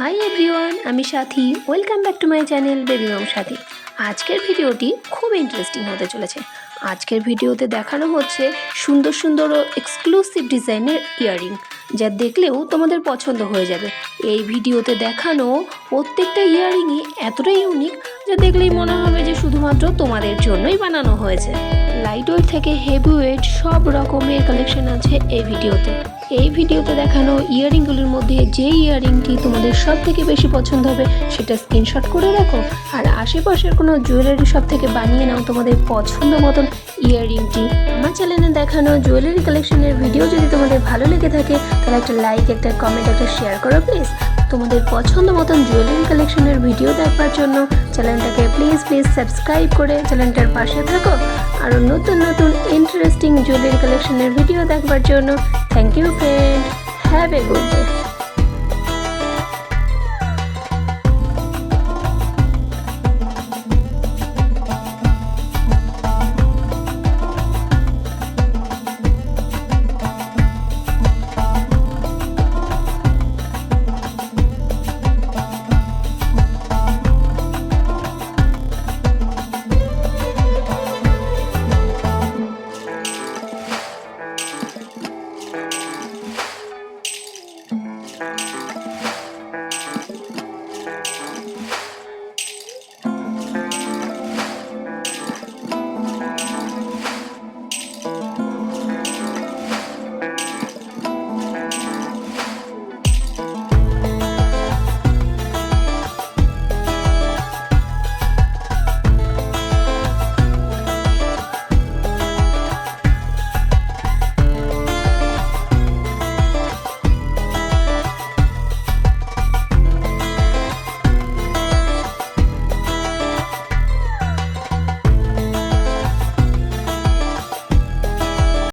High everyone আমি Sathi. Welcome back to my channel baby mom Sathi. আজকের ভিডিওটি খুব ইন্টারেস্টিং হতে চলেছে। আজকের ভিডিওতে দেখানো হচ্ছে সুন্দর সুন্দর ও এক্সক্লুসিভ ডিজাইনের ইয়াররিং যা দেখলেও তোমাদের পছন্দ হয়ে যাবে। এই ভিডিওতে দেখানো প্রত্যেকটা ইয়াররিংই এতটাই ইউনিক যা দেখলেই মনে হবে যে শুধুমাত্র তোমাদের জন্যই বানানো হয়েছে। লাইট ওয়েট থেকে হেভি ওয়েট সব রকমের কালেকশন আছে এই ভিডিওতে। এই ভিডিওতে দেখানো ইয়াররিংগুলির মধ্যে যে ইয়াররিংটি তোমাদের সব থেকে বেশি পছন্দ হবে, সেটা স্ক্রিনশট করে রাখো। আর আশেপাশের কোনো জুয়েলারি শপ থেকে বানিয়ে নাও তোমাদের পছন্দ মতন ইয়াররিংটি আমার চ্যানেলে দেখানো জুয়েলারি কালেকশনের ভিডিও যদি তোমাদের ভালো লেগে থাকে, তাহলে একটা লাইক একটা কমেন্ট একটা শেয়ার করো প্লিজ তোমাদের পছন্দ মতন জুয়েলারি কালেকশনের ভিডিও দেখবার জন্য চ্যানেলটাকে প্লিজ প্লিজ সাবস্ক্রাইব করে চ্যানেলটার পাশে থাকো। আরও নতুন নতুন ইন্টারেস্টিং জুয়েলারি কালেকশনের ভিডিও দেখবার জন্য thank you friend have a good day